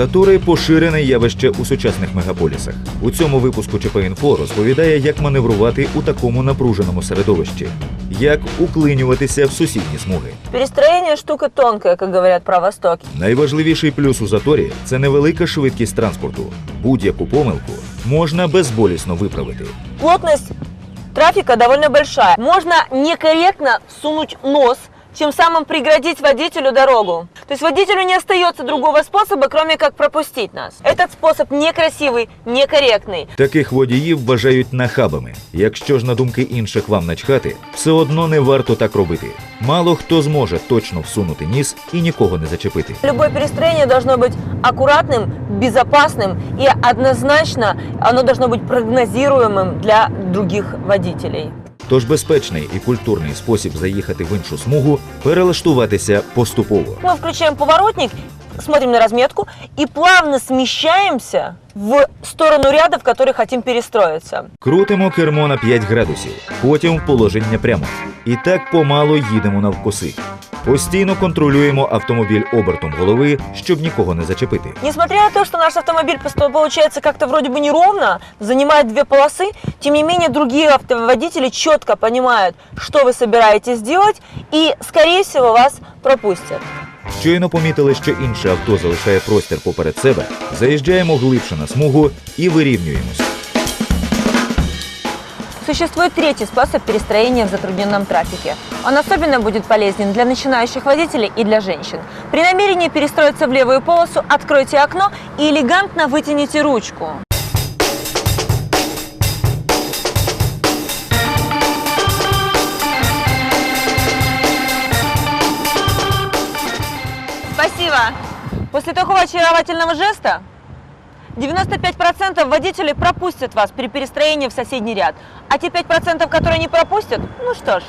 Затори поширене явище у сучасних мегаполісах. У цьому випуску ЧП-інфо розповідає, як маневрувати у такому напруженому середовищі, як уклинюватися в сусідні смуги. Перестроение штука тонкая, как говорят про Восток. Найважливіший плюс у заторі це невелика швидкість транспорту. Будь-яку помилку можна безболісно виправити. Плотность трафика довольно большая. Можно некорректно сунуть нос, тем самым преградить водителю дорогу. То есть водителю не остается другого способа, кроме как пропустить нас. Этот способ некрасивый, некорректный. Таких водіїв вважають нахабами. Якщо ж на думки інших вам начхати, все одно не варто так робити. Мало хто зможе точно всунути ніс і нікого не зачепити. Любое перестроение должно быть аккуратным, безопасным и однозначно оно должно быть прогнозируемым для других водителей. Тож безпечний і культурний спосіб заїхати в іншу смугу перелаштуватися поступово. Мы включаем поворотник, смотрим на разметку и плавно смещаемся в сторону ряда, в который хотим перестроиться. Крутимо кермо на 5 градусів, потім в положення прямо. І так помало їдемо навкоси. Постійно контролюємо автомобіль обертом голови, щоб нікого не зачепити. Несмотря на то, что наш автомобиль поsto- получается как-то вроде бы неровно, занимает две полосы, тем не менее другие автоводители четко понимают, что вы собираетесь делать и, скорее всего, вас пропустят. Щойно помітили, що інше авто залишає простір поперед себе, заїжджаємо глибше на смугу і вирівнюємось. Существует третий способ перестроения в затрудненном трафике. Он особенно будет полезен для начинающих водителей и для женщин. При намерении перестроиться в левую полосу откройте окно и элегантно вытяните ручку. Спасибо. После такого очаровательного жеста 95% водителей пропустят вас при перестроении в соседний ряд. А те 5%, которые не пропустят, ну что ж.